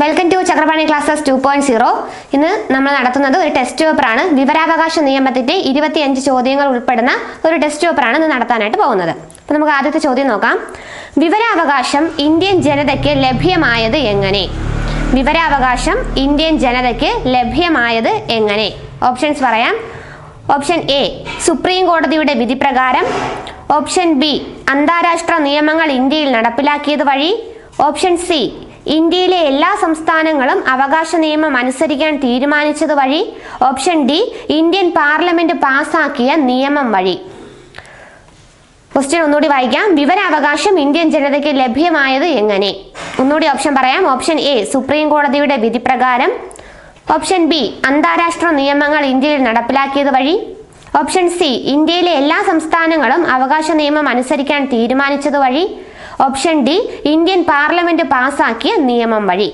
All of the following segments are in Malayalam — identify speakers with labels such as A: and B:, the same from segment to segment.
A: Welcome to Chakrapani classes two point zero ഇന്ന് നമ്മൾ നടത്തുന്നത് ഒരു ടെസ്റ്റ് പേപ്പറാണ് വിവരാവകാശ നിയമത്തിന്റെ ഇരുപത്തിയഞ്ച് ചോദ്യങ്ങൾ ഉൾപ്പെടുന്ന ഒരു ടെസ്റ്റ് പേപ്പറാണ് ഇന്ന് നടത്താനായിട്ട് പോകുന്നത്. അപ്പൊ നമുക്ക് ആദ്യത്തെ ചോദ്യം നോക്കാം. വിവരാവകാശം ഇന്ത്യൻ ജനതയ്ക്ക് ലഭ്യമായത് എങ്ങനെ? വിവരാവകാശം ഇന്ത്യൻ ജനതയ്ക്ക് ലഭ്യമായത് എങ്ങനെ? ഓപ്ഷൻസ് പറയാം. ഓപ്ഷൻ എ സുപ്രീം കോടതിയുടെ വിധിപ്രകാരം. ഓപ്ഷൻ ബി അന്താരാഷ്ട്ര നിയമങ്ങൾ ഇന്ത്യയിൽ നടപ്പിലാക്കിയത് വഴി. ഓപ്ഷൻ സി ഇന്ത്യയിലെ എല്ലാ സംസ്ഥാനങ്ങളും അവകാശ നിയമം അനുസരിക്കാൻ തീരുമാനിച്ചത് വഴി ഓപ്ഷൻ ഡി ഇന്ത്യൻ പാർലമെന്റ് പാസാക്കിയ നിയമം വഴി. ക്വസ്റ്റ്യൻ ഒന്നുകൂടി വായിക്കാം. വിവരാവകാശം ഇന്ത്യൻ ജനതയ്ക്ക് ലഭ്യമായത് എങ്ങനെ? ഒന്നുകൂടി ഓപ്ഷൻ പറയാം. ഓപ്ഷൻ എ സുപ്രീം കോടതിയുടെ വിധി പ്രകാരം ഓപ്ഷൻ ബി അന്താരാഷ്ട്ര നിയമങ്ങൾ ഇന്ത്യയിൽ നടപ്പിലാക്കിയത് വഴി. ഓപ്ഷൻ സി ഇന്ത്യയിലെ എല്ലാ സംസ്ഥാനങ്ങളും അവകാശ നിയമം അനുസരിക്കാൻ തീരുമാനിച്ചത് വഴി. ഓപ്ഷൻ ഡി ഇന്ത്യൻ പാർലമെന്റ് പാസാക്കിയ നിയമം വഴി.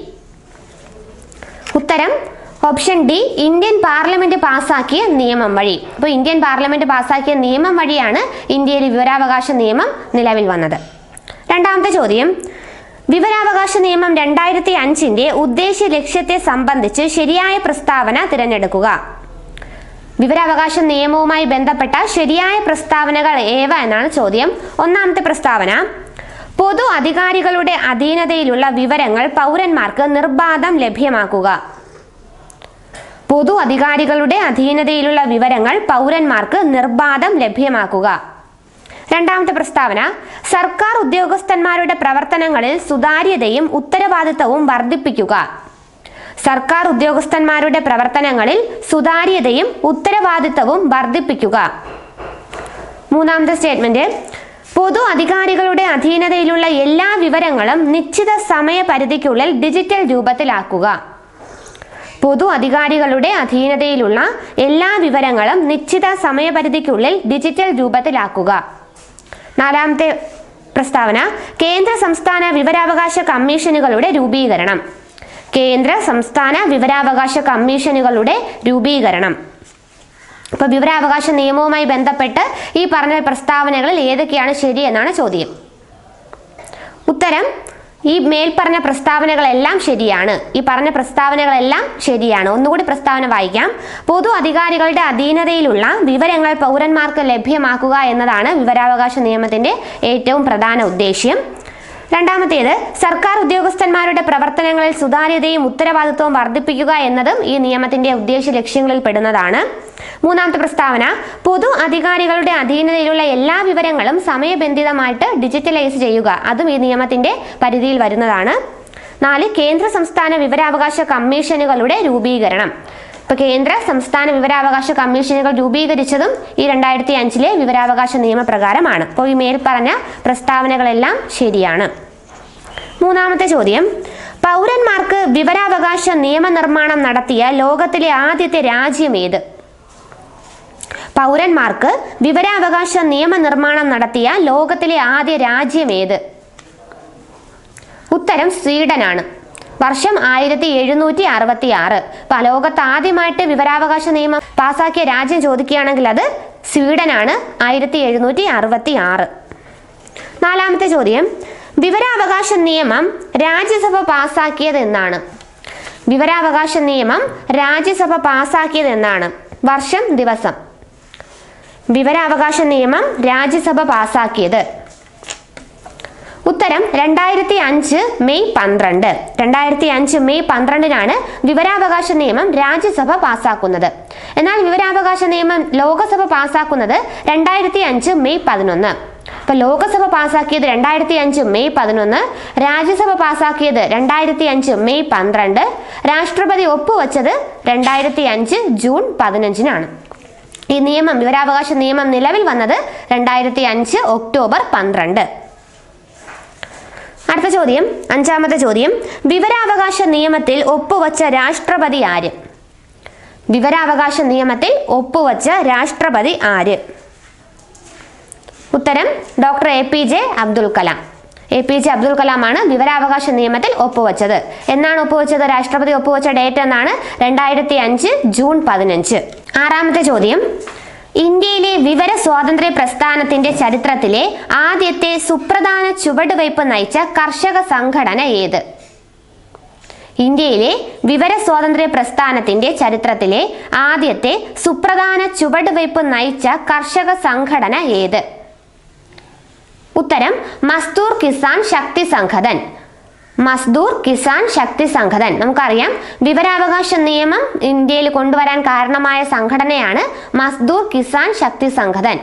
A: ഉത്തരം ഓപ്ഷൻ ഡി ഇന്ത്യൻ പാർലമെന്റ് പാസാക്കിയ നിയമം വഴി. അപ്പോൾ ഇന്ത്യൻ പാർലമെന്റ് പാസാക്കിയ നിയമം വഴിയാണ് ഇന്ത്യയിൽ വിവരാവകാശ നിയമം നിലവിൽ വന്നത്. രണ്ടാമത്തെ ചോദ്യം വിവരാവകാശ നിയമം രണ്ടായിരത്തി അഞ്ചിന്റെ ഉദ്ദേശ്യ ലക്ഷ്യത്തെ സംബന്ധിച്ച് ശരിയായ പ്രസ്താവന തിരഞ്ഞെടുക്കുക. വിവരാവകാശ നിയമവുമായി ബന്ധപ്പെട്ട ശരിയായ പ്രസ്താവനകൾ ഏവ എന്നാണ് ചോദ്യം. ഒന്നാമത്തെ പ്രസ്താവന പൊതു അധികാരികളുടെ അധീനതയിലുള്ള വിവരങ്ങൾ പൗരന്മാർക്ക് നിർബാധം ലഭ്യമാക്കുക. പൊതു അധികാരികളുടെ അധീനതയിലുള്ള വിവരങ്ങൾ പൗരന്മാർക്ക് നിർബാധം ലഭ്യമാക്കുക. രണ്ടാമത്തെ പ്രസ്താവന സർക്കാർ ഉദ്യോഗസ്ഥന്മാരുടെ പ്രവർത്തനങ്ങളിൽ സുതാര്യതയും ഉത്തരവാദിത്തവും വർദ്ധിപ്പിക്കുക. സർക്കാർ ഉദ്യോഗസ്ഥന്മാരുടെ പ്രവർത്തനങ്ങളിൽ സുതാര്യതയും ഉത്തരവാദിത്തവും വർദ്ധിപ്പിക്കുക. മൂന്നാമത്തെ സ്റ്റേറ്റ്മെന്റ് പൊതു അധികാരികളുടെ അധീനതയിലുള്ള എല്ലാ വിവരങ്ങളും നിശ്ചിത സമയപരിധിക്കുള്ളിൽ ഡിജിറ്റൽ രൂപത്തിലാക്കുക. പൊതു അധികാരികളുടെ അധീനതയിലുള്ള എല്ലാ വിവരങ്ങളും നിശ്ചിത സമയപരിധിക്കുള്ളിൽ ഡിജിറ്റൽ രൂപത്തിലാക്കുക. നാലാമത്തെ പ്രസ്താവന കേന്ദ്ര സംസ്ഥാന വിവരാവകാശ കമ്മീഷനുകളുടെ രൂപീകരണം. കേന്ദ്ര സംസ്ഥാന വിവരാവകാശ കമ്മീഷനുകളുടെ രൂപീകരണം. ഇപ്പൊ വിവരാവകാശ നിയമവുമായി ബന്ധപ്പെട്ട് ഈ പറഞ്ഞ പ്രസ്താവനകളിൽ ഏതൊക്കെയാണ് ശരി എന്നാണ് ചോദ്യം. ഉത്തരം ഈ മേൽപ്പറഞ്ഞ പ്രസ്താവനകളെല്ലാം ശരിയാണ്. ഈ പറഞ്ഞ പ്രസ്താവനകളെല്ലാം ശരിയാണ്. ഒന്നുകൂടി പ്രസ്താവന വായിക്കാം. പൊതു അധികാരികളുടെ അധീനതയിലുള്ള വിവരങ്ങൾ പൗരന്മാർക്ക് ലഭ്യമാക്കുക എന്നതാണ് വിവരാവകാശ നിയമത്തിന്റെ ഏറ്റവും പ്രധാന ഉദ്ദേശ്യം. രണ്ടാമത്തേത് സർക്കാർ ഉദ്യോഗസ്ഥന്മാരുടെ പ്രവർത്തനങ്ങളിൽ സുതാര്യതയും ഉത്തരവാദിത്വവും വർദ്ധിപ്പിക്കുക എന്നതും ഈ നിയമത്തിന്റെ ഉദ്ദേശ ലക്ഷ്യങ്ങളിൽ പെടുന്നതാണ്. മൂന്നാമത്തെ പ്രസ്താവന പൊതു അധികാരികളുടെ അധീനതയിലുള്ള എല്ലാ വിവരങ്ങളും സമയബന്ധിതമായിട്ട് ഡിജിറ്റലൈസ് ചെയ്യുക. അതും ഈ നിയമത്തിന്റെ പരിധിയിൽ വരുന്നതാണ്. നാല് കേന്ദ്ര സംസ്ഥാന വിവരാവകാശ കമ്മീഷനുകളുടെ രൂപീകരണം. ഇപ്പൊ കേന്ദ്ര സംസ്ഥാന വിവരാവകാശ കമ്മീഷനുകൾ രൂപീകരിച്ചതും ഈ രണ്ടായിരത്തി അഞ്ചിലെ വിവരാവകാശ നിയമപ്രകാരമാണ്. അപ്പോൾ ഈ മേൽപ്പറഞ്ഞ പ്രസ്താവനകളെല്ലാം ശരിയാണ്. മൂന്നാമത്തെ ചോദ്യം. പൗരന്മാർക്ക് വിവരാവകാശ നിയമനിർമ്മാണം നടത്തിയ ലോകത്തിലെ ആദ്യത്തെ രാജ്യം ഏത്? പൗരന്മാർക്ക് വിവരാവകാശ നിയമനിർമ്മാണം നടത്തിയ ലോകത്തിലെ ആദ്യ രാജ്യം ഏത്? ഉത്തരം സ്വീഡനാണ്. വർഷം ആയിരത്തി എഴുന്നൂറ്റി അറുപത്തി ആറ് ലോകത്ത് ആദ്യമായിട്ട് വിവരാവകാശ നിയമം പാസാക്കിയ രാജ്യം ചോദിക്കുകയാണെങ്കിൽ അത് സ്വീഡനാണ്. ആയിരത്തി എഴുന്നൂറ്റി അറുപത്തി ആറ് നാലാമത്തെ ചോദ്യം. വിവരാവകാശ നിയമം രാജ്യസഭ പാസാക്കിയത് എന്നാണ്. വിവരാവകാശ നിയമം രാജ്യസഭ പാസാക്കിയത് എന്നാണ്. വർഷം ദിവസം. വിവരാവകാശ നിയമം രാജ്യസഭ പാസാക്കിയത്. ഉത്തരം രണ്ടായിരത്തി അഞ്ച് മെയ് പന്ത്രണ്ട്. രണ്ടായിരത്തി അഞ്ച് മെയ് പന്ത്രണ്ടിനാണ് വിവരാവകാശ നിയമം രാജ്യസഭ പാസാക്കുന്നത്. എന്നാൽ വിവരാവകാശ നിയമം ലോകസഭ പാസാക്കുന്നത് രണ്ടായിരത്തി അഞ്ച് മെയ് പതിനൊന്ന്. അപ്പൊ ലോകസഭ പാസാക്കിയത് രണ്ടായിരത്തി അഞ്ച് മെയ് പതിനൊന്ന് രാജ്യസഭ പാസാക്കിയത് രണ്ടായിരത്തി അഞ്ച് മെയ് പന്ത്രണ്ട് രാഷ്ട്രപതി ഒപ്പുവച്ചത് രണ്ടായിരത്തി അഞ്ച് ജൂൺ പതിനഞ്ചിനാണ്. ഈ നിയമം വിവരാവകാശ നിയമം നിലവിൽ വന്നത് രണ്ടായിരത്തി അഞ്ച് ഒക്ടോബർ പന്ത്രണ്ട്. അടുത്ത ചോദ്യം അഞ്ചാമത്തെ ചോദ്യം. വിവരാവകാശ നിയമത്തിൽ ഒപ്പുവച്ച രാഷ്ട്രപതി ആര്? വിവരാവകാശ നിയമത്തിൽ ഒപ്പുവച്ച രാഷ്ട്രപതി ആര്? ഉത്തരം doctor A P J Abdul Kalam. A P J Abdul കലാമാണ് വിവരാവകാശ നിയമത്തിൽ ഒപ്പുവച്ചത്. എന്നാണ് ഒപ്പുവച്ചത്? രാഷ്ട്രപതി ഒപ്പുവച്ച ഡേറ്റ് എന്നാണ് രണ്ടായിരത്തി അഞ്ച് ജൂൺ പതിനഞ്ച്. ആറാമത്തെ ചോദ്യം ഇന്ത്യയിലെ വിവര സ്വാതന്ത്ര്യ പ്രസ്ഥാനത്തിന്റെ ചരിത്രത്തിലെ ആദ്യത്തെ സുപ്രധാന ചുവടുവയ്പ് നയിച്ച കർഷക സംഘടന ഏത്? ഇന്ത്യയിലെ വിവര സ്വാതന്ത്ര്യ പ്രസ്ഥാനത്തിന്റെ ചരിത്രത്തിലെ ആദ്യത്തെ സുപ്രധാന ചുവടുവയ്പ് നയിച്ച കർഷക സംഘടന ഏത്? ഉത്തരം മസ്തൂർ കിസാൻ ശക്തി സംഘടൻ. മസ്ദൂർ കിസാൻ ശക്തി സംഘടൻ. നമുക്കറിയാം വിവരാവകാശ നിയമം ഇന്ത്യയിൽ കൊണ്ടുവരാൻ കാരണമായ സംഘടനയാണ് മസ്ദൂർ കിസാൻ ശക്തി സംഘടൻ.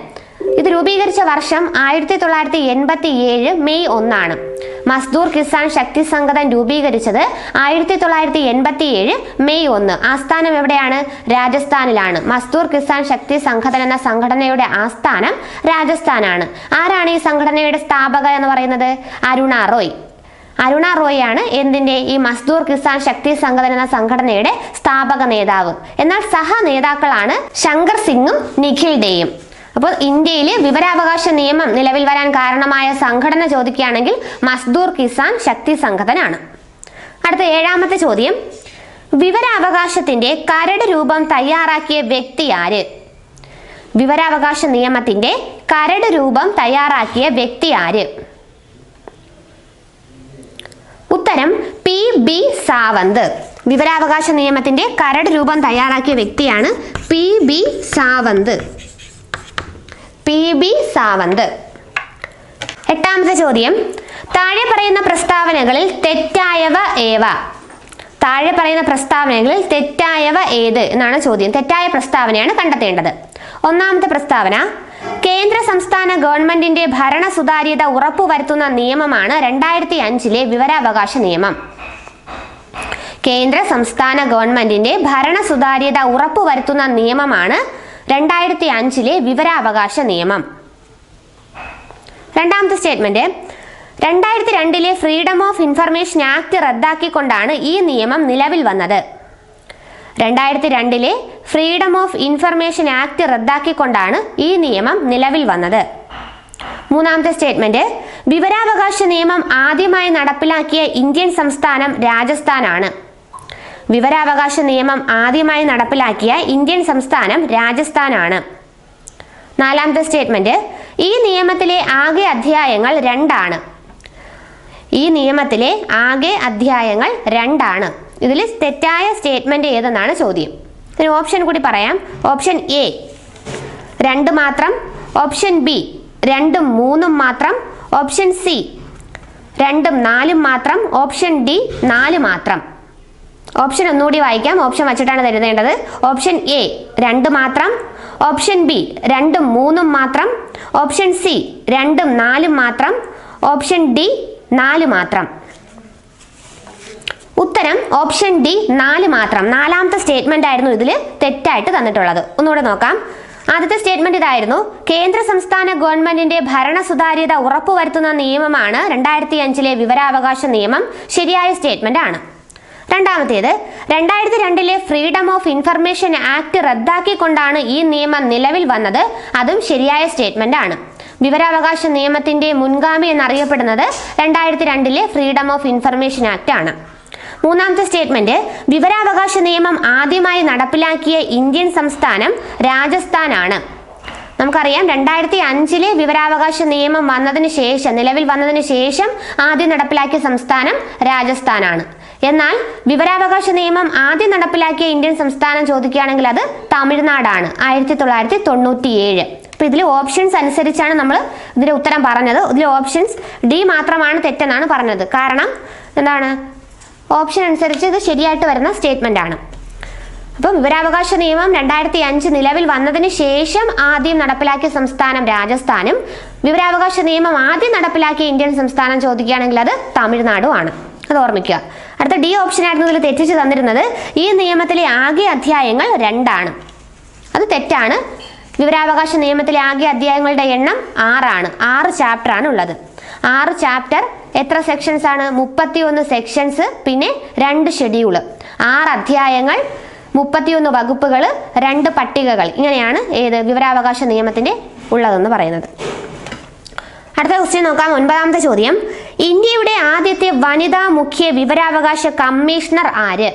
A: ഇത് രൂപീകരിച്ച വർഷം ആയിരത്തി തൊള്ളായിരത്തി എൺപത്തി ഏഴ് മെയ് ഒന്നാണ്. മസ്ദൂർ കിസാൻ ശക്തി സംഘടൻ രൂപീകരിച്ചത് ആയിരത്തി തൊള്ളായിരത്തി എൺപത്തി ഏഴ് മെയ് ഒന്ന്. ആസ്ഥാനം എവിടെയാണ്? രാജസ്ഥാനിലാണ്. മസ്ദൂർ കിസാൻ ശക്തി സംഘടന എന്ന സംഘടനയുടെ ആസ്ഥാനം രാജസ്ഥാനാണ്. ആരാണ് ഈ സംഘടനയുടെ സ്ഥാപക എന്ന് പറയുന്നത്? അരുണ റോയ്. അരുണ റോയ് ആണ് എന്തിന്റെ ഈ മസ്ദൂർ കിസാൻ ശക്തി സംഘടന എന്ന സംഘടനയുടെ സ്ഥാപക നേതാവ്. എന്നാൽ സഹ നേതാക്കളാണ് ശങ്കർ സിംഗും നിഖിൽ ഡേയും അപ്പോൾ ഇന്ത്യയിലെ വിവരാവകാശ നിയമം നിലവിൽ വരാൻ കാരണമായ സംഘടന ചോദിക്കുകയാണെങ്കിൽ മസ്ദൂർ കിസാൻ ശക്തി സംഘടനാണ് അടുത്ത ഏഴാമത്തെ ചോദ്യം. വിവരാവകാശത്തിന്റെ കരട് രൂപം തയ്യാറാക്കിയ വ്യക്തി ആര്? വിവരാവകാശ നിയമത്തിന്റെ കരട് രൂപം തയ്യാറാക്കിയ വ്യക്തി ആര്? ഉത്തരം പി ബി സാവന്ത്. വിവരാവകാശ നിയമത്തിന്റെ കരട് രൂപം തയ്യാറാക്കിയ വ്യക്തിയാണ് P B Sawant. P B Sawant. എട്ടാമത്തെ ചോദ്യം. താഴെ പറയുന്ന പ്രസ്താവനകളിൽ തെറ്റായവ ഏവ? താഴെ പറയുന്ന പ്രസ്താവനകളിൽ തെറ്റായവ ഏത്? എന്നാണ് ചോദ്യം. തെറ്റായ പ്രസ്താവനയാണ് കണ്ടെത്തേണ്ടത്. ഒന്നാമത്തെ പ്രസ്താവന കേന്ദ്ര സംസ്ഥാന ഗവൺമെന്റിന്റെ ഭരണ സുതാര്യത ഉറപ്പുവരുത്തുന്ന നിയമമാണ് രണ്ടായിരത്തി അഞ്ചിലെ വിവരാവകാശ നിയമം. കേന്ദ്ര സംസ്ഥാന ഗവൺമെന്റിന്റെ ഭരണ സുതാര്യത ഉറപ്പുവരുത്തുന്ന നിയമമാണ് രണ്ടായിരത്തി അഞ്ചിലെ വിവരാവകാശ നിയമം. രണ്ടാമത്തെ സ്റ്റേറ്റ്മെന്റ്. രണ്ടായിരത്തി രണ്ടിലെ ഫ്രീഡം ഓഫ് ഇൻഫർമേഷൻ ആക്ട് റദ്ദാക്കിക്കൊണ്ടാണ് ഈ നിയമം നിലവിൽ വന്നത്. രണ്ടായിരത്തി രണ്ടിലെ ഫ്രീഡം ഓഫ് ഇൻഫർമേഷൻ ആക്ട് റദ്ദാക്കിക്കൊണ്ടാണ് ഈ നിയമം നിലവിൽ വന്നത്. മൂന്നാമത്തെ സ്റ്റേറ്റ്മെന്റ് വിവരാവകാശ നിയമം ആദ്യമായി നടപ്പിലാക്കിയ ഇന്ത്യൻ സംസ്ഥാനം രാജസ്ഥാനാണ്. വിവരാവകാശ നിയമം ആദ്യമായി നടപ്പിലാക്കിയ ഇന്ത്യൻ സംസ്ഥാനം രാജസ്ഥാനാണ്. നാലാമത്തെ സ്റ്റേറ്റ്മെന്റ് ഈ നിയമത്തിലെ ആകെ അധ്യായങ്ങൾ രണ്ടാണ്. ഈ നിയമത്തിലെ ആകെ അധ്യായങ്ങൾ രണ്ടാണ്. ഇതിൽ തെറ്റായ സ്റ്റേറ്റ്മെന്റ് ഏതെന്നാണ് ചോദ്യം. ഇതിന് ഓപ്ഷൻ കൂടി പറയാം. ഓപ്ഷൻ എ രണ്ട് മാത്രം. ഓപ്ഷൻ ബി രണ്ടും മൂന്നും മാത്രം. ഓപ്ഷൻ സി രണ്ടും നാലും മാത്രം. ഓപ്ഷൻ ഡി നാല് മാത്രം. ഓപ്ഷൻ ഒന്നുകൂടി വായിക്കാം. ഓപ്ഷൻ വച്ചിട്ടാണ് തരുന്നേണ്ടത്. ഓപ്ഷൻ എ രണ്ട് മാത്രം. ഓപ്ഷൻ ബി രണ്ടും മൂന്നും മാത്രം. ഓപ്ഷൻ സി രണ്ടും നാലും മാത്രം. ഓപ്ഷൻ ഡി നാല് മാത്രം. ഉത്തരം ഓപ്ഷൻ ഡി നാല് മാത്രം. നാലാമത്തെ സ്റ്റേറ്റ്മെന്റ് ആയിരുന്നു ഇതിൽ തെറ്റായിട്ട് തന്നിട്ടുള്ളത്. ഒന്നുകൂടെ നോക്കാം. ആദ്യത്തെ സ്റ്റേറ്റ്മെന്റ് ഇതായിരുന്നു. കേന്ദ്ര സംസ്ഥാന ഗവൺമെന്റിന്റെ ഭരണ സുതാര്യത ഉറപ്പുവരുത്തുന്ന നിയമമാണ് രണ്ടായിരത്തി അഞ്ചിലെ വിവരാവകാശ നിയമം. ശരിയായ സ്റ്റേറ്റ്മെന്റ് ആണ്. രണ്ടാമത്തേത് രണ്ടായിരത്തി രണ്ടിലെ ഫ്രീഡം ഓഫ് ഇൻഫർമേഷൻ ആക്ട് റദ്ദാക്കിക്കൊണ്ടാണ് ഈ നിയമം നിലവിൽ വന്നത്. അതും ശരിയായ സ്റ്റേറ്റ്മെന്റ് ആണ്. വിവരാവകാശ നിയമത്തിന്റെ മുൻഗാമി എന്നറിയപ്പെടുന്നത് രണ്ടായിരത്തി രണ്ടിലെ ഫ്രീഡം ഓഫ് ഇൻഫർമേഷൻ ആക്ട് ആണ്. മൂന്നാമത്തെ സ്റ്റേറ്റ്മെന്റ് വിവരാവകാശ നിയമം ആദ്യമായി നടപ്പിലാക്കിയ ഇന്ത്യൻ സംസ്ഥാനം രാജസ്ഥാനാണ്. നമുക്കറിയാം രണ്ടായിരത്തി അഞ്ചിലെ വിവരാവകാശ നിയമം വന്നതിന് ശേഷം നിലവിൽ വന്നതിന് ശേഷം ആദ്യം നടപ്പിലാക്കിയ സംസ്ഥാനം രാജസ്ഥാനാണ്. എന്നാൽ വിവരാവകാശ നിയമം ആദ്യം നടപ്പിലാക്കിയ ഇന്ത്യൻ സംസ്ഥാനം ചോദിക്കുകയാണെങ്കിൽ അത് തമിഴ്നാടാണ് ആയിരത്തി തൊള്ളായിരത്തി തൊണ്ണൂറ്റി ഏഴ് അപ്പൊ ഇതിൽ ഓപ്ഷൻസ് അനുസരിച്ചാണ് നമ്മൾ ഇതിന്റെ ഉത്തരം പറഞ്ഞത്. ഇതിലെ ഓപ്ഷൻസ് ഡി മാത്രമാണ് തെറ്റെന്നാണ് പറഞ്ഞത്. കാരണം എന്താണ്? ഓപ്ഷൻ അനുസരിച്ച് ഇത് ശരിയായിട്ട് വരുന്ന സ്റ്റേറ്റ്മെന്റ് ആണ്. അപ്പം വിവരാവകാശ നിയമം രണ്ടായിരത്തി അഞ്ച് നിലവിൽ വന്നതിന് ശേഷം ആദ്യം നടപ്പിലാക്കിയ സംസ്ഥാനം രാജസ്ഥാനും വിവരാവകാശ നിയമം ആദ്യം നടപ്പിലാക്കിയ ഇന്ത്യൻ സംസ്ഥാനം ചോദിക്കുകയാണെങ്കിൽ അത് തമിഴ്നാടുമാണ് അത് ഓർമ്മിക്കുക. അടുത്ത ഡി ഓപ്ഷൻ ആയിരുന്നു ഇതിൽ തെറ്റിച്ച് തന്നിരുന്നത്. ഈ നിയമത്തിലെ ആകെ അധ്യായങ്ങൾ രണ്ടാണ്. അത് തെറ്റാണ്. വിവരാവകാശ നിയമത്തിലെ ആകെ അധ്യായങ്ങളുടെ എണ്ണം ആറാണ്. ആറ് ചാപ്റ്റർ ആണ് ഉള്ളത്. ആറ് ചാപ്റ്റർ എത്ര സെക്ഷൻസ് ആണ്? മുപ്പത്തിയൊന്ന് സെക്ഷൻസ് പിന്നെ രണ്ട് ഷെഡ്യൂൾ ആറ് അധ്യായങ്ങൾ മുപ്പത്തിയൊന്ന് വകുപ്പുകൾ രണ്ട് പട്ടികകൾ. ഇങ്ങനെയാണ് ഏത് വിവരാവകാശ നിയമത്തിന്റെ ഉള്ളതെന്ന് പറയുന്നത്. അടുത്ത ക്വസ്റ്റ്യൻ നോക്കാം. ഒൻപതാമത്തെ ചോദ്യം. ഇന്ത്യയുടെ ആദ്യത്തെ വനിതാ മുഖ്യ വിവരാവകാശ കമ്മീഷണർ ആര്?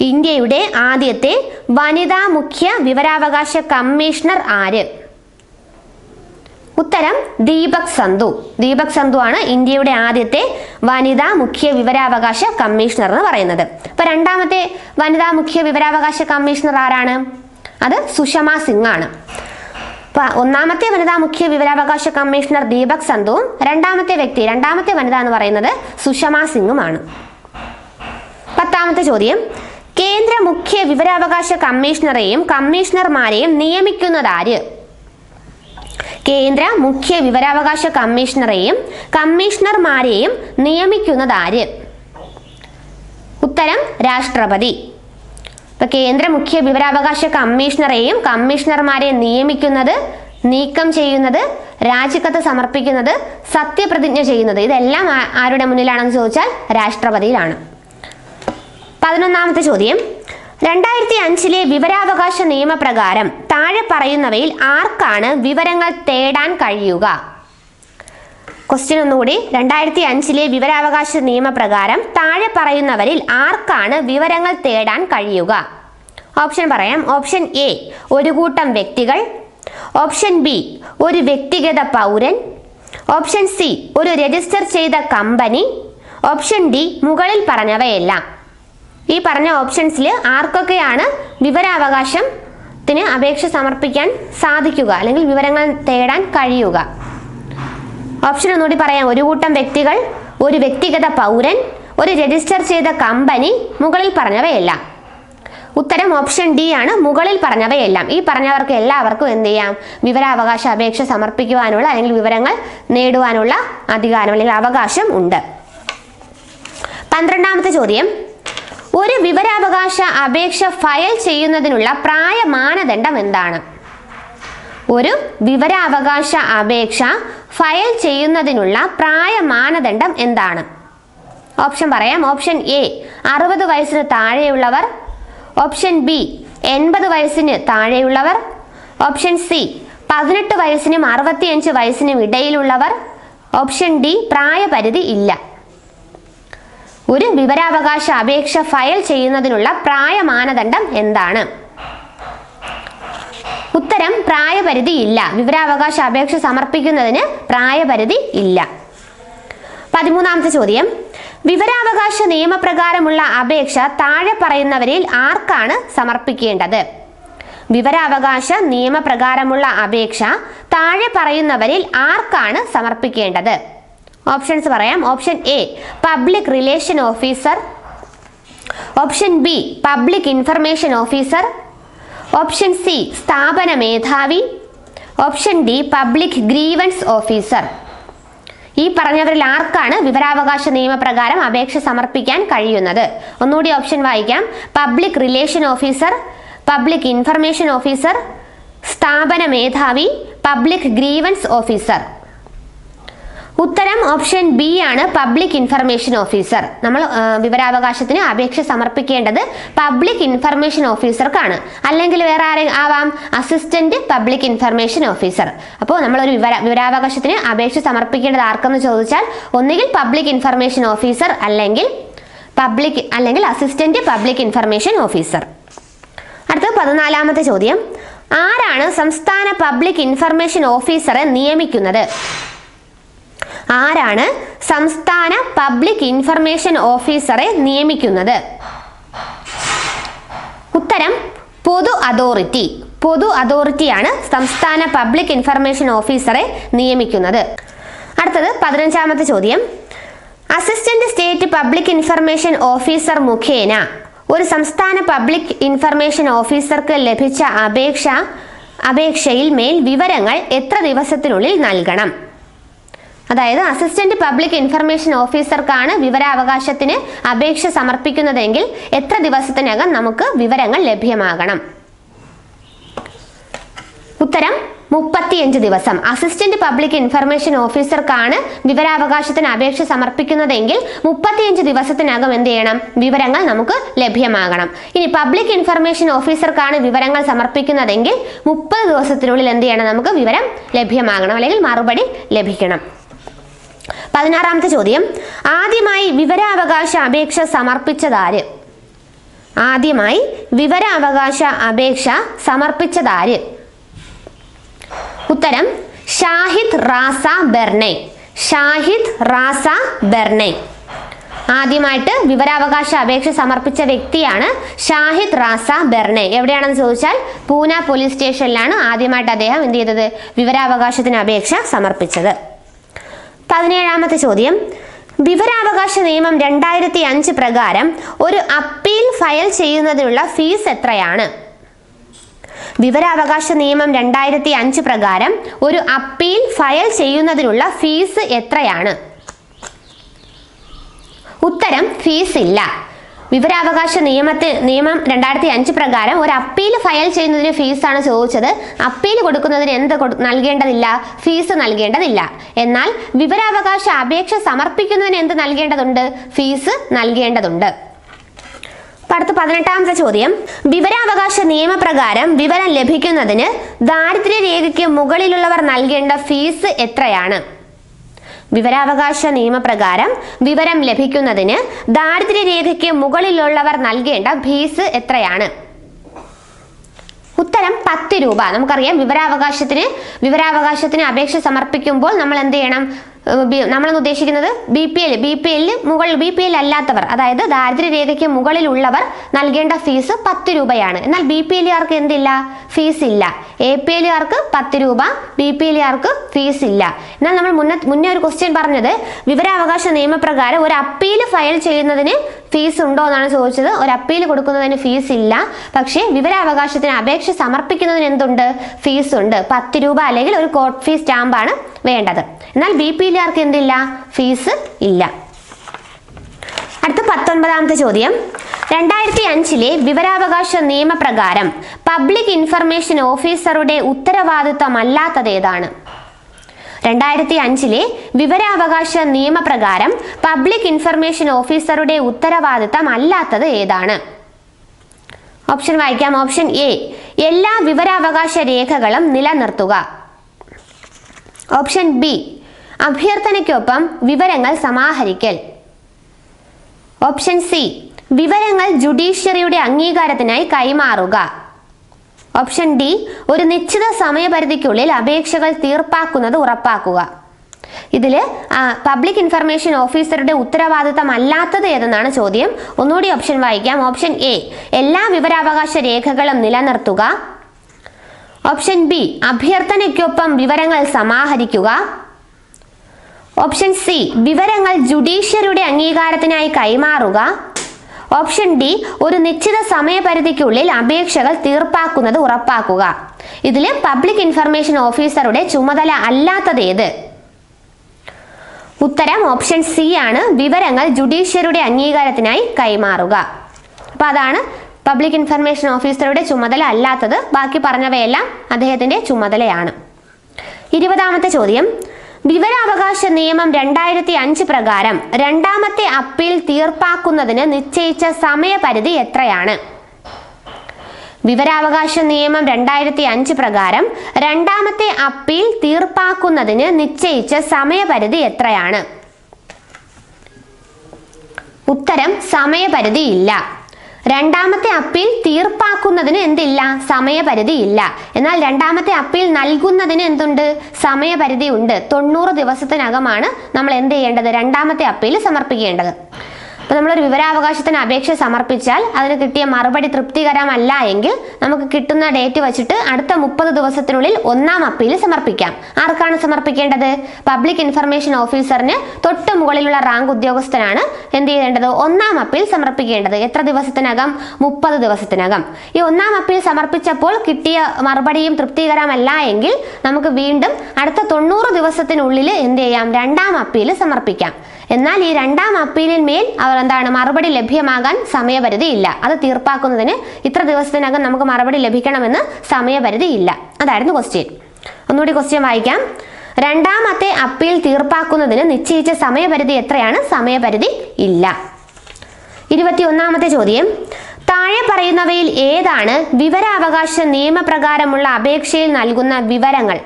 A: ഇന്ത്യയുടെ ആദ്യത്തെ വനിതാ മുഖ്യ വിവരാവകാശ കമ്മീഷണർ ആര്? ഉത്തരം ദീപക് സന്ധു. ദീപക് സന്ധു ആണ് ഇന്ത്യയുടെ ആദ്യത്തെ വനിതാ മുഖ്യ വിവരാവകാശ കമ്മീഷണർ എന്ന് പറയുന്നത്. അപ്പൊ രണ്ടാമത്തെ വനിതാ മുഖ്യ വിവരാവകാശ കമ്മീഷണർ ആരാണ്? അത് സുഷമ സിംഗ് ആണ്. ഒന്നാമത്തെ വനിതാ മുഖ്യ വിവരാവകാശ കമ്മീഷണർ ദീപക് സന്ധുവും രണ്ടാമത്തെ വ്യക്തി രണ്ടാമത്തെ വനിത എന്ന് പറയുന്നത് സുഷമ സിംഗുമാണ് പത്താമത്തെ ചോദ്യം. കേന്ദ്ര മുഖ്യ വിവരാവകാശ കമ്മീഷണറെയും കമ്മീഷണർമാരെയും നിയമിക്കുന്നതാര് കേന്ദ്ര മുഖ്യ വിവരാവകാശ കമ്മീഷണറെയും കമ്മീഷണർമാരെയും നിയമിക്കുന്നതാര് ഉത്തരം രാഷ്ട്രപതി. ഇപ്പൊ കേന്ദ്ര മുഖ്യ വിവരാവകാശ കമ്മീഷണറെയും കമ്മീഷണർമാരെ നിയമിക്കുന്നത് നീക്കം ചെയ്യുന്നത് രാജിക്കത്ത് സമർപ്പിക്കുന്നത് സത്യപ്രതിജ്ഞ ചെയ്യുന്നത് ഇതെല്ലാം ആരുടെ മുന്നിലാണെന്ന് ചോദിച്ചാൽ രാഷ്ട്രപതിയിലാണ്. പതിനൊന്നാമത്തെ ചോദ്യം. രണ്ടായിരത്തി അഞ്ചിലെ വിവരാവകാശ നിയമപ്രകാരം താഴെ പറയുന്നവയിൽ ആർക്കാണ് വിവരങ്ങൾ തേടാൻ കഴിയുക? ക്വസ്റ്റ്യൻ ഒന്നുകൂടി. രണ്ടായിരത്തി അഞ്ചിലെ വിവരാവകാശ നിയമപ്രകാരം താഴെ പറയുന്നവരിൽ ആർക്കാണ് വിവരങ്ങൾ തേടാൻ കഴിയുക? ഓപ്ഷൻ പറയാം. ഓപ്ഷൻ എ ഒരു കൂട്ടം വ്യക്തികൾ. ഓപ്ഷൻ ബി ഒരു വ്യക്തിഗത പൗരൻ. ഓപ്ഷൻ സി ഒരു രജിസ്റ്റർ ചെയ്ത കമ്പനി. ഓപ്ഷൻ ഡി മുകളിൽ പറഞ്ഞവയെല്ലാം. ഈ പറഞ്ഞ ഓപ്ഷൻസിൽ ആർക്കൊക്കെയാണ് വിവരാവകാശത്തിന് അപേക്ഷ സമർപ്പിക്കാൻ സാധിക്കുക? അല്ലെങ്കിൽ വിവരങ്ങൾ തേടാൻ കഴിയുക? ഓപ്ഷൻ ഒന്നുകൂടി പറയാം. ഒരു കൂട്ടം വ്യക്തികൾ ഒരു വ്യക്തിഗത പൗരൻ ഒരു രജിസ്റ്റർ ചെയ്ത കമ്പനി മുകളിൽ പറഞ്ഞവയെല്ലാം. ഉത്തരം ഓപ്ഷൻ ഡി ആണ്. മുകളിൽ പറഞ്ഞവയെല്ലാം. ഈ പറഞ്ഞവർക്ക് എല്ലാവർക്കും എന്ത് ചെയ്യാം? വിവരാവകാശ അപേക്ഷ സമർപ്പിക്കുവാനുള്ള അല്ലെങ്കിൽ വിവരങ്ങൾ നേടുവാനുള്ള അധികാരം അല്ലെങ്കിൽ അവകാശം ഉണ്ട്. പന്ത്രണ്ടാമത്തെ ചോദ്യം. ഒരു വിവരാവകാശ അപേക്ഷ ഫയൽ ചെയ്യുന്നതിനുള്ള പ്രായ മാനദണ്ഡം എന്താണ്? ഒരു വിവരാവകാശ അപേക്ഷ ഫയൽ ചെയ്യുന്നതിനുള്ള പ്രായ മാനദണ്ഡം എന്താണ്? ഓപ്ഷൻ പറയാം. ഓപ്ഷൻ എ അറുപത് വയസ്സിന് താഴെയുള്ളവർ. ഓപ്ഷൻ ബി എൺപത് വയസ്സിന് താഴെയുള്ളവർ. ഓപ്ഷൻ സി പതിനെട്ട് വയസ്സിനും അറുപത്തിയഞ്ച് വയസ്സിനും ഇടയിലുള്ളവർ. ഓപ്ഷൻ ഡി പ്രായപരിധി ഇല്ല. ഒരു വിവരാവകാശ അപേക്ഷ ഫയൽ ചെയ്യുന്നതിനുള്ള പ്രായ മാനദണ്ഡം എന്താണ്? ഉത്തരം പ്രായപരിധി ഇല്ല. വിവരാവകാശ അപേക്ഷ സമർപ്പിക്കുന്നതിന് പ്രായപരിധി ഇല്ല. പതിമൂന്നാമത്തെ ചോദ്യം. വിവരാവകാശ നിയമപ്രകാരമുള്ള അപേക്ഷ താഴെ പറയുന്നവരിൽ ആർക്കാണ് സമർപ്പിക്കേണ്ടത്? വിവരാവകാശ നിയമപ്രകാരമുള്ള അപേക്ഷ താഴെ പറയുന്നവരിൽ ആർക്കാണ് സമർപ്പിക്കേണ്ടത്? ഓപ്ഷൻസ് പറയാം. Option A public relation officer option B public information officer option C സ്ഥാപന മേധാവി. Option D public grievance officer ഈ പറഞ്ഞവരിൽ ആർക്കാണ് വിവരാവകാശ നിയമപ്രകാരം അപേക്ഷ സമർപ്പിക്കാൻ കഴിയുന്നത്? ഒന്നുകൂടി ഓപ്ഷൻ വായിക്കാം. Public relation officer public information officer സ്ഥാപന മേധാവി പബ്ലിക് ഗ്രീവൻസ് ഓഫീസർ ഉത്തരം ഓപ്ഷൻ ബി ആണ് പബ്ലിക് ഇൻഫർമേഷൻ ഓഫീസർ. നമ്മൾ വിവരാവകാശത്തിന് അപേക്ഷ സമർപ്പിക്കേണ്ടത് പബ്ലിക് ഇൻഫർമേഷൻ ഓഫീസർക്കാണ്. അല്ലെങ്കിൽ വേറെ ആരെ ആവാം? Assistant public information officer. അപ്പോൾ നമ്മൾ ഒരു വിവര വിവരാവകാശത്തിന് അപേക്ഷ സമർപ്പിക്കേണ്ടത് ആർക്കെന്ന് ചോദിച്ചാൽ ഒന്നുകിൽ പബ്ലിക് ഇൻഫർമേഷൻ ഓഫീസർ അല്ലെങ്കിൽ പബ്ലിക് അല്ലെങ്കിൽ അസിസ്റ്റന്റ് പബ്ലിക് ഇൻഫർമേഷൻ ഓഫീസർ. അടുത്ത പതിനാലാമത്തെ ചോദ്യം. ആരാണ് സംസ്ഥാന പബ്ലിക് ഇൻഫർമേഷൻ ഓഫീസറെ നിയമിക്കുന്നത്? ആരാണ് സംസ്ഥാന പബ്ലിക് ഇൻഫർമേഷൻ ഓഫീസറെ നിയമിക്കുന്നത്? ഉത്തരം പൊതു അതോറിറ്റി. പൊതു അതോറിറ്റിയാണ് സംസ്ഥാന പബ്ലിക് ഇൻഫർമേഷൻ ഓഫീസറെ നിയമിക്കുന്നത്. അടുത്തത് പതിനഞ്ചാമത്തെ ചോദ്യം. Assistant state public information officer മുഖേന ഒരു സംസ്ഥാന പബ്ലിക് ഇൻഫർമേഷൻ ഓഫീസർക്ക് ലഭിച്ച അപേക്ഷ അപേക്ഷയിൽ മേൽ വിവരങ്ങൾ എത്ര ദിവസത്തിനുള്ളിൽ നൽകണം? അതായത് അസിസ്റ്റന്റ് പബ്ലിക് ഇൻഫർമേഷൻ ഓഫീസർക്കാണ് വിവരാവകാശത്തിന് അപേക്ഷ സമർപ്പിക്കുന്നതെങ്കിൽ എത്ര ദിവസത്തിനകം നമുക്ക് വിവരങ്ങൾ ലഭ്യമാകണം? ഉത്തരം മുപ്പത്തിയഞ്ച് ദിവസം. അസിസ്റ്റന്റ് പബ്ലിക് ഇൻഫർമേഷൻ ഓഫീസർക്കാണ് വിവരാവകാശത്തിന് അപേക്ഷ സമർപ്പിക്കുന്നതെങ്കിൽ മുപ്പത്തിയഞ്ച് ദിവസത്തിനകം എന്ത് ചെയ്യണം? വിവരങ്ങൾ നമുക്ക് ലഭ്യമാകണം. ഇനി പബ്ലിക് ഇൻഫർമേഷൻ ഓഫീസർക്കാണ് വിവരങ്ങൾ സമർപ്പിക്കുന്നതെങ്കിൽ മുപ്പത് ദിവസത്തിനുള്ളിൽ എന്ത് ചെയ്യണം? നമുക്ക് വിവരം ലഭ്യമാകണം അല്ലെങ്കിൽ മറുപടി ലഭിക്കണം. പതിനാറാമത്തെ ചോദ്യം. ആദ്യമായി വിവരാവകാശ അപേക്ഷ സമർപ്പിച്ചതാര്? ആദ്യമായി വിവരാവകാശ അപേക്ഷ സമർപ്പിച്ചതാര്? ഉത്തരം ഷാഹിദ് റാസ ബെർണെ. ഷാഹിദ് റാസ ബെർണെ. ആദ്യമായിട്ട് വിവരാവകാശ അപേക്ഷ സമർപ്പിച്ച വ്യക്തിയാണ് ഷാഹിദ് റാസ ബെർണെ. എവിടെയാണെന്ന് ചോദിച്ചാൽ പൂന പോലീസ് സ്റ്റേഷനിലാണ് ആദ്യമായിട്ട് അദ്ദേഹം എന്ത് ചെയ്തത്? വിവരാവകാശത്തിന് അപേക്ഷ സമർപ്പിച്ചത്. പതിനേഴാമത്തെ ചോദ്യം. വിവരാവകാശ നിയമം രണ്ടായിരത്തി അഞ്ച് പ്രകാരം ഒരു അപ്പീൽ ഫയൽ ചെയ്യുന്നതിനുള്ള ഫീസ് എത്രയാണ്? വിവരാവകാശ നിയമം രണ്ടായിരത്തി അഞ്ച് പ്രകാരം ഒരു അപ്പീൽ ഫയൽ ചെയ്യുന്നതിനുള്ള ഫീസ് എത്രയാണ്? ഉത്തരം ഫീസ് ഇല്ല വിവരാവകാശ നിയമത്തിൽ നിയമം രണ്ടായിരത്തി അഞ്ച് പ്രകാരം ഒരു അപ്പീൽ ഫയൽ ചെയ്യുന്നതിന് ഫീസാണ് ചോദിച്ചത്. അപ്പീൽ കൊടുക്കുന്നതിന് എന്ത് നൽകേണ്ടതില്ല? ഫീസ് നൽകേണ്ടതില്ല. എന്നാൽ വിവരാവകാശ അപേക്ഷ സമർപ്പിക്കുന്നതിന് എന്ത് നൽകേണ്ടതുണ്ട്? ഫീസ് നൽകേണ്ടതുണ്ട്. അടുത്ത പതിനെട്ടാമത്തെ ചോദ്യം. വിവരാവകാശ നിയമപ്രകാരം വിവരം ലഭിക്കുന്നതിന് ദാരിദ്ര്യ രേഖയ്ക്ക് മുകളിലുള്ളവർ നൽകേണ്ട ഫീസ് എത്രയാണ്? വിവരാവകാശ നിയമപ്രകാരം വിവരം ലഭിക്കുന്നതിന് ദാരിദ്ര്യരേഖയ്ക്ക് മുകളിലുള്ളവർ നൽകേണ്ട ഫീസ് എത്രയാണ്? ഉത്തരം പത്ത് രൂപ. നമുക്കറിയാം വിവരാവകാശത്തിന് വിവരാവകാശത്തിന് അപേക്ഷ സമർപ്പിക്കുമ്പോൾ നമ്മൾ എന്ത് ചെയ്യണം? നമ്മളെന്ന് ഉദ്ദേശിക്കുന്നത് B P L B P എല്ലിൽ മുകളിൽ ബി പി എൽ അല്ലാത്തവർ അതായത് ദാരിദ്ര്യ രേഖയ്ക്ക് മുകളിലുള്ളവർ നൽകേണ്ട ഫീസ് പത്ത് രൂപയാണ്. എന്നാൽ ബി പി എല്ലുകാർക്ക് എന്തില്ല? ഫീസ് ഇല്ല എ പി എല്ലുകാർക്ക് പത്ത് രൂപ ബി പി എല്ലുകാർക്ക് ഫീസ് ഇല്ല എന്നാൽ നമ്മൾ മുന്നേ മുന്നേ ഒരു ക്വസ്റ്റ്യൻ പറഞ്ഞത് വിവരാവകാശ നിയമപ്രകാരം ഒരു അപ്പീൽ ഫയൽ ചെയ്യുന്നതിന് ഫീസ് ഉണ്ടോ എന്നാണ് ചോദിച്ചത്. ഒരു അപ്പീൽ കൊടുക്കുന്നതിന് ഫീസ് ഇല്ല. പക്ഷേ വിവരാവകാശത്തിന് അപേക്ഷ സമർപ്പിക്കുന്നതിന് എന്തുണ്ട്? ഫീസ് ഉണ്ട്. പത്ത് രൂപ അല്ലെങ്കിൽ ഒരു കോർട്ട് ഫീസ് സ്റ്റാമ്പാണ് വേണ്ടത്. എന്നാൽ ബി പി എല്ലുകാർക്ക് എന്തില്ല? ഫീസ് ഇല്ല. അടുത്ത പത്തൊൻപതാമത്തെ ചോദ്യം. രണ്ടായിരത്തി അഞ്ചിലെ വിവരാവകാശ നിയമപ്രകാരം പബ്ലിക് ഇൻഫർമേഷൻ ഓഫീസറുടെ ഉത്തരവാദിത്തമല്ലാത്തത് ഏതാണ്? രണ്ടായിരത്തി അഞ്ചിലെ വിവരാവകാശ നിയമപ്രകാരം പബ്ലിക് ഇൻഫർമേഷൻ ഓഫീസറുടെ ഉത്തരവാദിത്തം അല്ലാത്തത് ഏതാണ്? ഓപ്ഷൻ വായിക്കാം. ഓപ്ഷൻ എ എല്ലാ വിവരാവകാശ രേഖകളും നിലനിർത്തുക. ഓപ്ഷൻ ബി അഭ്യർത്ഥനയ്ക്കൊപ്പം വിവരങ്ങൾ സമാഹരിക്കൽ. ഓപ്ഷൻ സി വിവരങ്ങൾ ജുഡീഷ്യറിയുടെ അംഗീകാരത്തിനായി കൈമാറുക. ഓപ്ഷൻ ഡി ഒരു നിശ്ചിത സമയപരിധിക്കുള്ളിൽ അപേക്ഷകൾ തീർപ്പാക്കുന്നത് ഉറപ്പാക്കുക. ഇതിൽ പബ്ലിക് ഇൻഫർമേഷൻ ഓഫീസറുടെ ഉത്തരവാദിത്തം അല്ലാത്തത് ഏതെന്നാണ് ചോദ്യം? ഒന്നുകൂടി ഓപ്ഷൻ വായിക്കാം. ഓപ്ഷൻ എ എല്ലാ വിവരാവകാശ രേഖകളും നിലനിർത്തുക. ഓപ്ഷൻ ബി അഭ്യർത്ഥനയ്ക്കൊപ്പം വിവരങ്ങൾ സമാഹരിക്കുക. ഓപ്ഷൻ സി വിവരങ്ങൾ ജുഡീഷ്യറിയുടെ അംഗീകാരത്തിനായി കൈമാറുക. ഓപ്ഷൻ ഡി ഒരു നിശ്ചിത സമയപരിധിക്കുള്ളിൽ അപേക്ഷകൾ തീർപ്പാക്കുന്നത് ഉറപ്പാക്കുക. ഇതിൽ പബ്ലിക് ഇൻഫർമേഷൻ ഓഫീസറുടെ ചുമതല അല്ലാത്തത് ഏത്? ഉത്തരം ഓപ്ഷൻ സി ആണ്. വിവരങ്ങൾ ജുഡീഷ്യറിയുടെ അംഗീകാരത്തിനായി കൈമാറുക. അപ്പൊ അതാണ് പബ്ലിക് ഇൻഫർമേഷൻ ഓഫീസറുടെ ചുമതല അല്ലാത്തത്. ബാക്കി പറഞ്ഞവയെല്ലാം അദ്ദേഹത്തിന്റെ ചുമതലയാണ്. ഇരുപതാമത്തെ ചോദ്യം. വിവരാവകാശ നിയമം രണ്ടായിരത്തി അഞ്ച് പ്രകാരം രണ്ടാമത്തെ അപ്പീൽ തീർപ്പാക്കുന്നതിന് നിശ്ചയിച്ച സമയപരിധി എത്രയാണ്? വിവരാവകാശ നിയമം രണ്ടായിരത്തി അഞ്ച് പ്രകാരം രണ്ടാമത്തെ അപ്പീൽ തീർപ്പാക്കുന്നതിന് നിശ്ചയിച്ച സമയപരിധി എത്രയാണ്? ഉത്തരം സമയപരിധി ഇല്ല. രണ്ടാമത്തെ അപ്പീൽ തീർപ്പാക്കുന്നതിന് എന്തില്ല? സമയപരിധി ഇല്ല. എന്നാൽ രണ്ടാമത്തെ അപ്പീൽ നൽകുന്നതിന് എന്തുണ്ട്? സമയപരിധി ഉണ്ട്. തൊണ്ണൂറ് ദിവസത്തിനകമാണ് നമ്മൾ എന്ത് ചെയ്യേണ്ടത്? രണ്ടാമത്തെ അപ്പീൽ സമർപ്പിക്കേണ്ടത്. അപ്പോൾ നമ്മളൊരു വിവരാവകാശത്തിന് അപേക്ഷ സമർപ്പിച്ചാൽ അതിന് കിട്ടിയ മറുപടി തൃപ്തികരമല്ല എങ്കിൽ നമുക്ക് കിട്ടുന്ന ഡേറ്റ് വെച്ചിട്ട് അടുത്ത മുപ്പത് ദിവസത്തിനുള്ളിൽ ഒന്നാം അപ്പീൽ സമർപ്പിക്കാം. ആർക്കാണ് സമർപ്പിക്കേണ്ടത്? പബ്ലിക് ഇൻഫർമേഷൻ ഓഫീസറിന് തൊട്ട് മുകളിലുള്ള റാങ്ക് ഉദ്യോഗസ്ഥനാണ് എന്ത് ചെയ്യേണ്ടത്? ഒന്നാം അപ്പീൽ സമർപ്പിക്കേണ്ടത്. എത്ര ദിവസത്തിനകം? മുപ്പത് ദിവസത്തിനകം. ഈ ഒന്നാം അപ്പീൽ സമർപ്പിച്ചപ്പോൾ കിട്ടിയ മറുപടിയും തൃപ്തികരമല്ല എങ്കിൽ നമുക്ക് വീണ്ടും അടുത്ത തൊണ്ണൂറ് ദിവസത്തിനുള്ളിൽ എന്ത് ചെയ്യാം? രണ്ടാം അപ്പീൽ സമർപ്പിക്കാം. എന്നാൽ ഈ രണ്ടാം അപ്പീലിന്മേൽ അവർ എന്താണ് മറുപടി ലഭ്യമാകാൻ സമയപരിധി ഇല്ല. അത് തീർപ്പാക്കുന്നതിന് ഇത്ര ദിവസത്തിനകം നമുക്ക് മറുപടി ലഭിക്കണമെന്ന് സമയപരിധിയില്ല അതായിരുന്നു ക്വസ്റ്റ്യൻ ഒന്നുകൂടി ക്വസ്റ്റ്യൻ വായിക്കാം. രണ്ടാമത്തെ അപ്പീൽ തീർപ്പാക്കുന്നതിന് നിശ്ചയിച്ച സമയപരിധി എത്രയാണ്? സമയപരിധി ഇല്ല. ഇരുപത്തിയൊന്നാമത്തെ ചോദ്യം. താഴെ പറയുന്നവയിൽ ഏതാണ് വിവരാവകാശ നിയമപ്രകാരമുള്ള അപേക്ഷയിൽ നൽകുന്ന വിവരങ്ങൾ?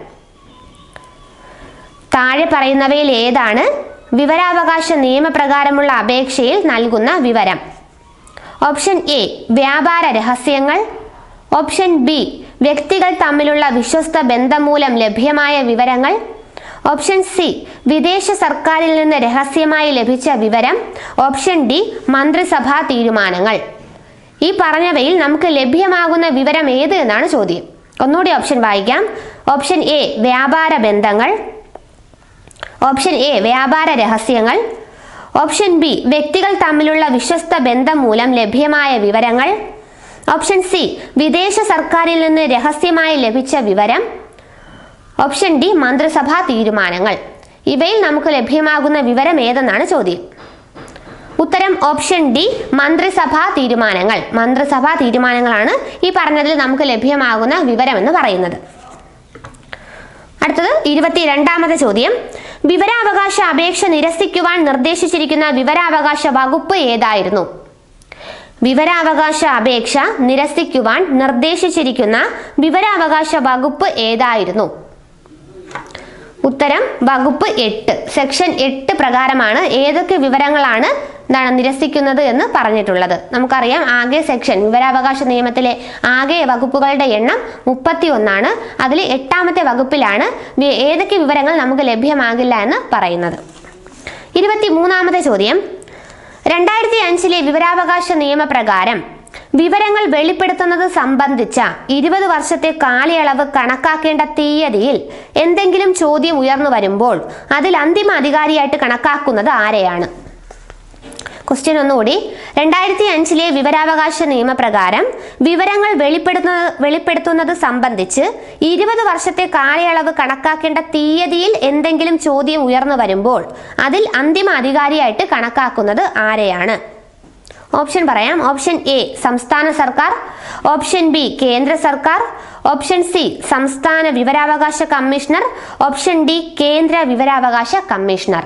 A: താഴെ പറയുന്നവയിൽ ഏതാണ് വിവരാവകാശ നിയമപ്രകാരമുള്ള അപേക്ഷയിൽ നൽകുന്ന വിവരം. ഓപ്ഷൻ എ വ്യാപാര രഹസ്യങ്ങൾ. ഓപ്ഷൻ ബി വ്യക്തികൾ തമ്മിലുള്ള വിശ്വസ്ത ബന്ധം മൂലം ലഭ്യമായ വിവരങ്ങൾ. ഓപ്ഷൻ സി വിദേശ സർക്കാരിൽ നിന്ന് രഹസ്യമായി ലഭിച്ച വിവരം. ഓപ്ഷൻ ഡി മന്ത്രിസഭാ തീരുമാനങ്ങൾ. ഈ പറഞ്ഞവയിൽ നമുക്ക് ലഭ്യമാകുന്ന വിവരം ഏത് എന്നാണ് ചോദ്യം. ഒന്നുകൂടി ഓപ്ഷൻ വായിക്കാം. ഓപ്ഷൻ എ വ്യാപാര ബന്ധങ്ങൾ. ഓപ്ഷൻ എ വ്യാപാര രഹസ്യങ്ങൾ. ഓപ്ഷൻ ബി വ്യക്തികൾ തമ്മിലുള്ള വിശ്വസ്ത ബന്ധം മൂലം ലഭ്യമായ വിവരങ്ങൾ. ഓപ്ഷൻ സി വിദേശ സർക്കാരിൽ നിന്ന് രഹസ്യമായി ലഭിച്ച വിവരം. ഓപ്ഷൻ ഡി മന്ത്രിസഭാ തീരുമാനങ്ങൾ. ഇവയിൽ നമുക്ക് ലഭ്യമാകുന്ന വിവരം ഏതെന്നാണ് ചോദ്യം. ഉത്തരം ഓപ്ഷൻ ഡി മന്ത്രിസഭാ തീരുമാനങ്ങൾ. മന്ത്രിസഭാ തീരുമാനങ്ങളാണ് ഈ പറഞ്ഞതിൽ നമുക്ക് ലഭ്യമാകുന്ന വിവരം എന്ന് പറയുന്നത്. അടുത്തത് ഇരുപത്തിരണ്ടാമത്തെ ചോദ്യം. വിവരാവകാശ അപേക്ഷ നിരസിക്കുവാൻ നിർദ്ദേശിച്ചിരിക്കുന്ന വിവരാവകാശ വകുപ്പ് ഏതായിരുന്നു? വിവരാവകാശ അപേക്ഷ നിരസിക്കുവാൻ നിർദ്ദേശിച്ചിരിക്കുന്ന വിവരാവകാശ വകുപ്പ് ഏതായിരുന്നു? ഉത്തരം വകുപ്പ് എട്ട്. സെക്ഷൻ എട്ട് പ്രകാരമാണ് ഏതൊക്കെ വിവരങ്ങളാണ് എന്താണ് നിരസിക്കുന്നത് എന്ന് പറഞ്ഞിട്ടുള്ളത്. നമുക്കറിയാം ആകെ സെക്ഷൻ വിവരാവകാശ നിയമത്തിലെ ആകെ വകുപ്പുകളുടെ എണ്ണം മുപ്പത്തി ഒന്നാണ് അതിൽ എട്ടാമത്തെ വകുപ്പിലാണ് ഏതൊക്കെ വിവരങ്ങൾ നമുക്ക് ലഭ്യമാകില്ല എന്ന് പറയുന്നത്. ഇരുപത്തി മൂന്നാമത്തെ ചോദ്യം. രണ്ടായിരത്തി അഞ്ചിലെ വിവരാവകാശ നിയമപ്രകാരം വിവരങ്ങൾ വെളിപ്പെടുത്തുന്നത് സംബന്ധിച്ച ഇരുപത് വർഷത്തെ കാലയളവ് കണക്കാക്കേണ്ട തീയതിയിൽ എന്തെങ്കിലും ചോദ്യം ഉയർന്നു വരുമ്പോൾ അതിൽ അന്തിമ അധികാരിയായിട്ട് കണക്കാക്കുന്നത് ആരെയാണ്? ക്വസ്റ്റ്യൻ ഒന്നുകൂടി. രണ്ടായിരത്തി അഞ്ചിലെ വിവരാവകാശ നിയമപ്രകാരം വിവരങ്ങൾ വെളിപ്പെടുത്തുന്നത് വെളിപ്പെടുത്തുന്നത് സംബന്ധിച്ച് ഇരുപത് വർഷത്തെ കാലയളവ് കണക്കാക്കേണ്ട തീയതിയിൽ എന്തെങ്കിലും ചോദ്യം ഉയർന്നു വരുമ്പോൾ അതിൽ അന്തിമ അധികാരിയായിട്ട് കണക്കാക്കുന്നത് ആരെയാണ്? ഓപ്ഷൻ പറയാം. ഓപ്ഷൻ എ സംസ്ഥാന സർക്കാർ. ഓപ്ഷൻ ബി കേന്ദ്ര സർക്കാർ. ഓപ്ഷൻ സി സംസ്ഥാന വിവരാവകാശ കമ്മീഷണർ. ഓപ്ഷൻ ഡി കേന്ദ്ര വിവരാവകാശ കമ്മീഷണർ.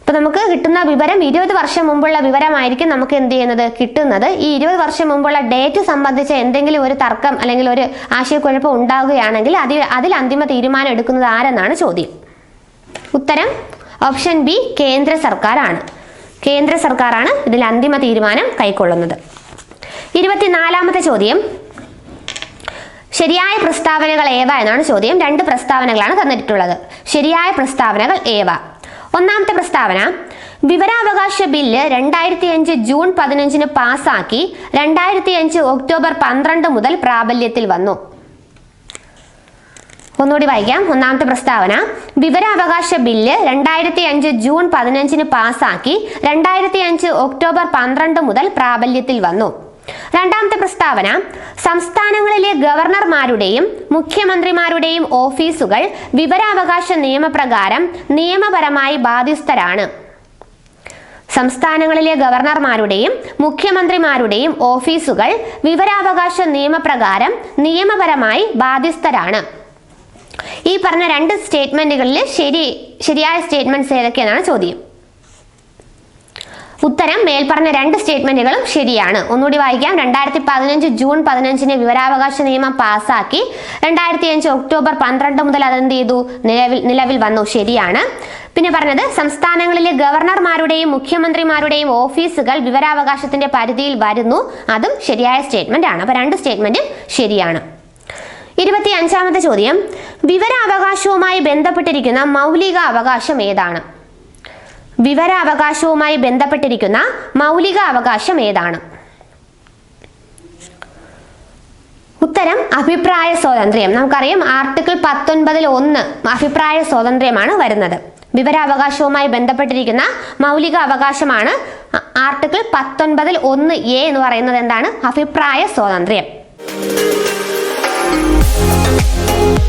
A: അപ്പൊ നമുക്ക് കിട്ടുന്ന വിവരം ഇരുപത് വർഷം മുമ്പുള്ള വിവരമായിരിക്കും നമുക്ക് എന്ത് ചെയ്യുന്നത്? കിട്ടുന്നത്. ഈ ഇരുപത് വർഷം മുമ്പുള്ള ഡേറ്റ് സംബന്ധിച്ച് എന്തെങ്കിലും ഒരു തർക്കം അല്ലെങ്കിൽ ഒരു ആശയക്കുഴപ്പം ഉണ്ടാവുകയാണെങ്കിൽ അതിൽ അതിൽ അന്തിമ തീരുമാനം എടുക്കുന്നത് ആരെന്നാണ് ചോദ്യം. ഉത്തരം ഓപ്ഷൻ ബി കേന്ദ്ര സർക്കാരാണ്. കേന്ദ്ര സർക്കാരാണ് ഇതിൽ അന്തിമ തീരുമാനം കൈക്കൊള്ളുന്നത്. ഇരുപത്തിനാലാമത്തെ ചോദ്യം. ശരിയായ പ്രസ്താവനകൾ ഏവ എന്നാണ് ചോദ്യം. രണ്ട് പ്രസ്താവനകളാണ് തന്നിട്ടുള്ളത്. ശരിയായ പ്രസ്താവനകൾ ഏവ? ഒന്നാമത്തെ പ്രസ്താവന വിവരാവകാശ ബില്ല് രണ്ടായിരത്തി അഞ്ച് ജൂൺ പതിനഞ്ചിന് പാസാക്കി രണ്ടായിരത്തി അഞ്ച് ഒക്ടോബർ പന്ത്രണ്ട് മുതൽ പ്രാബല്യത്തിൽ വന്നു. ഒന്നുകൂടി വായിക്കാം. ഒന്നാമത്തെ പ്രസ്താവന. വിവരാവകാശ ബില്ല് രണ്ടായിരത്തി അഞ്ച് ജൂൺ പതിനഞ്ചിന് പാസാക്കി രണ്ടായിരത്തി അഞ്ച് ഒക്ടോബർ പന്ത്രണ്ട് മുതൽ പ്രാബല്യത്തിൽ വന്നു. രണ്ടാമത്തെ പ്രസ്താവന. സംസ്ഥാനങ്ങളിലെ ഗവർണർമാരുടെയും മുഖ്യമന്ത്രിമാരുടെയും ഓഫീസുകൾ വിവരാവകാശ നിയമപ്രകാരം നിയമപരമായി ബാധ്യസ്ഥരാണ്. സംസ്ഥാനങ്ങളിലെ ഗവർണർമാരുടെയും മുഖ്യമന്ത്രിമാരുടെയും ഓഫീസുകൾ വിവരാവകാശ നിയമപ്രകാരം നിയമപരമായി ബാധ്യസ്ഥരാണ്. ഈ പറഞ്ഞ രണ്ട് സ്റ്റേറ്റ്മെന്റുകളിൽ ശരി ശരിയായ സ്റ്റേറ്റ്മെന്റ്സ് ഏതൊക്കെയെന്നാണ് ചോദ്യം. ഉത്തരം മേൽപ്പറഞ്ഞ രണ്ട് സ്റ്റേറ്റ്മെന്റുകളും ശരിയാണ്. ഒന്നുകൂടി വായിക്കാം. രണ്ടായിരത്തി പതിനഞ്ച് ജൂൺ പതിനഞ്ചിന് വിവരാവകാശ നിയമം പാസാക്കി. രണ്ടായിരത്തി അഞ്ച് ഒക്ടോബർ പന്ത്രണ്ട് മുതൽ അതെന്ത് ചെയ്തു? നിലവിൽ നിലവിൽ വന്നു. ശരിയാണ്. പിന്നെ പറഞ്ഞത് സംസ്ഥാനങ്ങളിലെ ഗവർണർമാരുടെയും മുഖ്യമന്ത്രിമാരുടെയും ഓഫീസുകൾ വിവരാവകാശത്തിന്റെ പരിധിയിൽ വരുന്നു. അതും ശരിയായ സ്റ്റേറ്റ്മെന്റ് ആണ്. അപ്പൊ രണ്ട് സ്റ്റേറ്റ്മെന്റും ശരിയാണ്. ഇരുപത്തി അഞ്ചാമത്തെ ചോദ്യം. വിവരാവകാശവുമായി ബന്ധപ്പെട്ടിരിക്കുന്ന മൗലിക അവകാശം ഏതാണ്? വിവരാവകാശവുമായി ബന്ധപ്പെട്ടിരിക്കുന്ന മൗലിക അവകാശം ഏതാണ്? ഉത്തരം അഭിപ്രായ സ്വാതന്ത്ര്യം. നമുക്കറിയാം ആർട്ടിക്കിൾ പത്തൊൻപതിൽ ഒന്ന് അഭിപ്രായ സ്വാതന്ത്ര്യമാണ് വരുന്നത്. വിവരാവകാശവുമായി ബന്ധപ്പെട്ടിരിക്കുന്ന മൗലിക അവകാശമാണ് ആർട്ടിക്കിൾ പത്തൊൻപതിൽ ഒന്ന് എ എന്ന് പറയുന്നത് എന്താണ്? അഭിപ്രായ സ്വാതന്ത്ര്യം.